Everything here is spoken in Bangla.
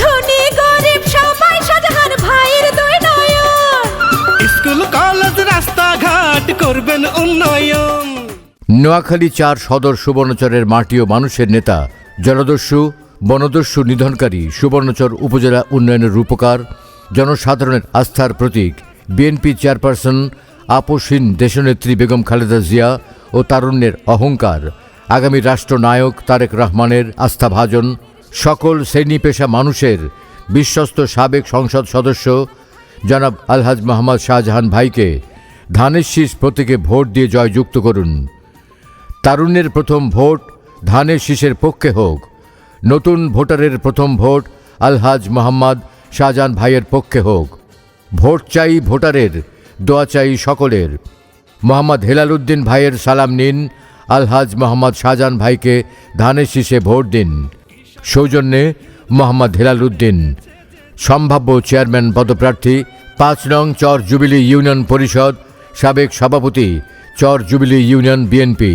ধনী গরিব সবাই শাহজাহান ভাইয়ের দুই নয়ন স্কুল কলেজ রাস্তাঘাট করবেন উন্নয়ন। নোয়াখালী চার সদর সুবর্ণচরের মাটি ও মানুষের নেতা জলদস্যু বনদস্যু নিধনকারী সুবর্ণচর উপজেলা উন্নয়নের রূপকার জনসাধারণের আস্থার প্রতীক বিএনপি চেয়ারপারসন আপসীন দেশনেত্রী বেগম খালেদা জিয়া ও তারুণ্যের অহংকার আগামী রাষ্ট্রনায়ক তারেক রহমানের আস্থাভাজন সকল শ্রেণি পেশা মানুষের বিশ্বস্ত সাবেক সংসদ সদস্য জনাব আলহাজ মোহাম্মদ শাহজাহান ভাইকে ধানের শীষ প্রতীকে ভোট দিয়ে জয়যুক্ত করুন। তারুণ্যের প্রথম ভোট ধানের শীষের পক্ষে হোক। নতুন ভোটারের প্রথম ভোট আলহাজ মোহাম্মদ শাহজাহান ভাইয়ের পক্ষে হোক। ভোট চাই ভোটারের, দোয়া চাই সকলের। মোহাম্মদ হেলাল উদ্দিন ভাইয়ের সালাম নিন। আলহাজ মোহাম্মদ শাহজাহান ভাইকে ধানের শীষে ভোট দিন। সৌজন্যে মোহাম্মদ হেলাল উদ্দিন সম্ভাব্য চেয়ারম্যান পদপ্রার্থী, পাঁচ নং চর জুবিলি ইউনিয়ন পরিষদ, সাবেক সভাপতি, চর জুবিলি ইউনিয়ন বিএনপি।